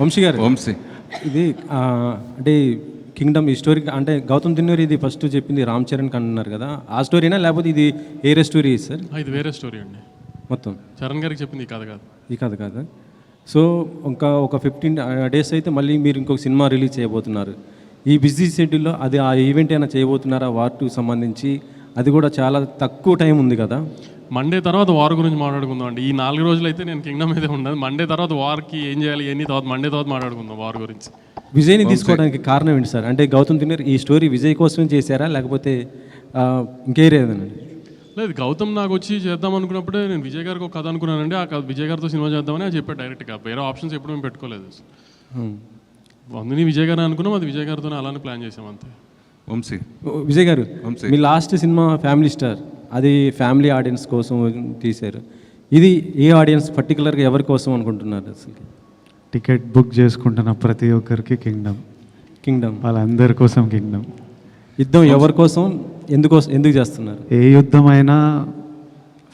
వంశీ గారు? వంశీ. ఇది అంటే కింగ్డమ్ ఈ స్టోరీ అంటే గౌతమ్ దిన్నూరి ఇది ఫస్ట్ చెప్పింది రామ్ చరణ్ అన్నారు కదా. ఆ స్టోరీనా లేకపోతే ఇది ఏరే స్టోరీ సార్? ఇది వేరే స్టోరీ అండి. మొత్తం? చరణ్ గారికి చెప్పింది ఈ కథ కాదు. ఈ కథ కాదు? సో ఇంకా ఒక ఫిఫ్టీన్ డేస్ అయితే మళ్ళీ మీరు ఇంకొక సినిమా రిలీజ్ చేయబోతున్నారు. ఈ బిజీ షెడ్యూల్లో అది ఆ ఈవెంట్ అయినా చేయబోతున్నారా వార్ టూ సంబంధించి? అది కూడా చాలా తక్కువ టైం ఉంది కదా. మండే తర్వాత వార్ గురించి మాట్లాడుకుందాం అండి. ఈ నాలుగు రోజులు అయితే నేను కింగ్డమ్ అయితే ఉండదు. మండే తర్వాత వార్కి ఏం చేయాలి ఎన్ని తర్వాత మండే తర్వాత మాట్లాడుకుందాం వార్ గురించి. విజయ్ని తీసుకోవడానికి కారణం ఏంటి సార్? అంటే గౌతమ్ దిన్నర్ ఈ స్టోరీ విజయ్ కోసం చేశారా? లేకపోతే ఇంకేరేదనండి లేదు గౌతమ్ నాకు వచ్చి చేద్దాం అనుకున్నప్పుడే నేను విజయ్ గారికి ఒక కథ అనుకున్నానండి. ఆ కథ విజయ్ గారితో సినిమా చేద్దామని అది చెప్పాడు డైరెక్ట్గా వేరే ఆప్షన్స్ ఎప్పుడు మేము పెట్టుకోలేదు. అందుని విజయ్ గారు అనుకున్నాం అది విజయ్ గారితోనే అలానే ప్లాన్ చేసాం అంతే. వంశీ. ఓ, విజయ్ గారు వంశీ. మీ లాస్ట్ సినిమా ఫ్యామిలీ స్టార్ అది ఫ్యామిలీ ఆడియన్స్ కోసం తీశారు. ఇది ఏ ఆడియన్స్ పర్టికులర్గా ఎవరి కోసం అనుకుంటున్నారు అసలు టికెట్ బుక్ చేసుకుంటున్న ప్రతి ఒక్కరికి కింగ్డమ్. కింగ్డమ్. వాళ్ళందరి కోసం కింగ్డమ్. యుద్ధం ఎవరి కోసం ఎందుకోసం ఎందుకు చేస్తున్నారు? ఏ యుద్ధమైనా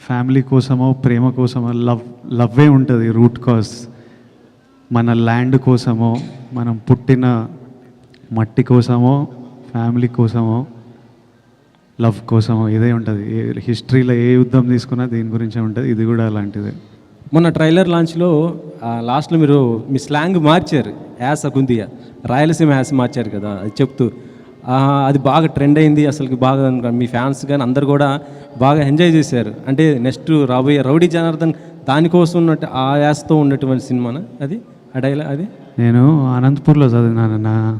ఫ్యామిలీ కోసమో ప్రేమ కోసమో లవ్ లవ్వే ఉంటుంది రూట్ కాజ్. మన ల్యాండ్ కోసమో మనం పుట్టిన మట్టి కోసమో ఫ్యామిలీ కోసమో లవ్ కోసమో ఇదే ఉంటుంది. హిస్టరీలో ఏ యుద్ధం తీసుకున్నా దీని గురించే ఉంటుంది. ఇది కూడా అలాంటిదే. మొన్న ట్రైలర్ లాంచ్లో లాస్ట్లో మీరు మీ స్లాంగ్ మార్చారు. యాస కుందియ రాయలసీమ యాస మార్చారు కదా అది చెప్తూ. అది బాగా ట్రెండ్ అయింది. అసలు బాగా మీ ఫ్యాన్స్ కానీ అందరు కూడా బాగా ఎంజాయ్ చేశారు. అంటే నెక్స్ట్ రాబోయే రౌడీ జనార్దన్ దానికోసం ఉన్నట్టు ఆ యాసతో ఉన్నటువంటి సినిమానా అది? ఆ అది? నేను అనంతపూర్లో చదివినానన్న.